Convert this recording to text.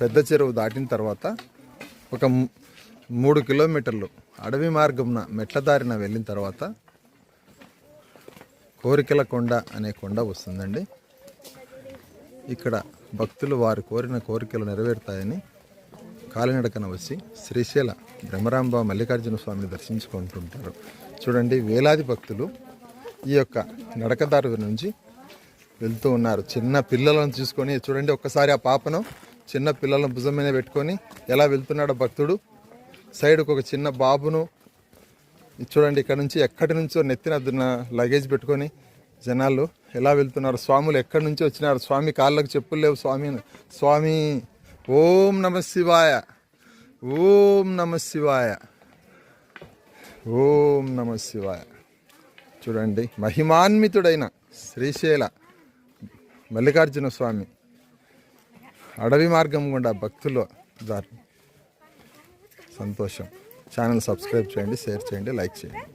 పెద్ద చెరువు దాటిన తర్వాత ఒక మూడు కిలోమీటర్లు అడవి మార్గంన మెట్ల దారిన వెళ్ళిన తర్వాత కోరికల కొండ అనే కొండ వస్తుందండి. ఇక్కడ భక్తులు వారు కోరిన కోరికలు నెరవేరుతాయని కాలినడకన వచ్చి శ్రీశైల బ్రహ్మరాంబ మల్లికార్జున స్వామిని దర్శించుకుంటుంటారు. చూడండి వేలాది భక్తులు ఈ యొక్క నడకదారు నుంచి వెళ్తూ ఉన్నారు. చిన్న పిల్లలను చూసుకొని చూడండి ఒక్కసారి ఆ పాపను చిన్న పిల్లలను భుజం మీద పెట్టుకొని ఎలా వెళ్తున్నాడో భక్తుడు. సైడ్కి ఒక చిన్న బాబును చూడండి ఇక్కడ నుంచి ఎక్కడి నుంచో నెత్తిన దున్న లగేజ్ పెట్టుకొని జనాలు ఎలా వెళ్తున్నారు స్వాములు ఎక్కడి నుంచి వచ్చినారు స్వామి కాళ్ళకు చెప్పులు లేవు స్వామి స్వామి ఓం నమ శివాయ ఓం నమ శివాయ ఓం నమ శివాయ. చూడండి మహిమాన్వితుడైన శ్రీశైల మల్లికార్జున స్వామి. అడవి మార్గం గుండా భక్తులు దారి సంతోషం. ఛానల్ సబ్స్క్రైబ్ చేయండి షేర్ చేయండి లైక్ చేయండి.